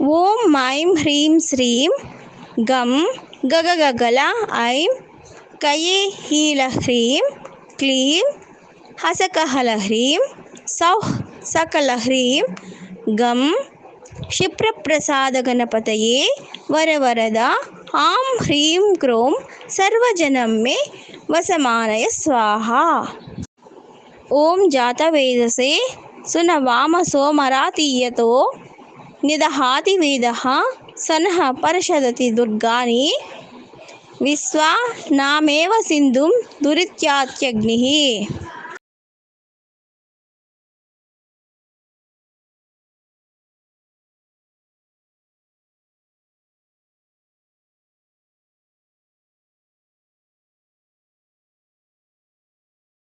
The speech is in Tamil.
ஓம் ஐம் ஹ்ரீம் ஸ்ரீம் கம் ககககல ஐம் கயே ஹீல ஹ்ரீம் க்ளீம் ஹசகஹல ஹ்ரீம் சௌஹ் சகல ஹ்ரீம் கம் க்ஷிப்ரப்பிரசாத கணபதயே வரவரதா ஆம் ஹ்ரீம் க்ரோம் சர்வஜனம் மே வசமானய ஸ்வாஹா. ஓம் ஜாதவேதசே නිදහාති වීදහා සනහා පරිශදති දුර්ගානී. විස්වා නාමේව සින්දුම් දුරිත්‍යාත්‍යග්නිහි.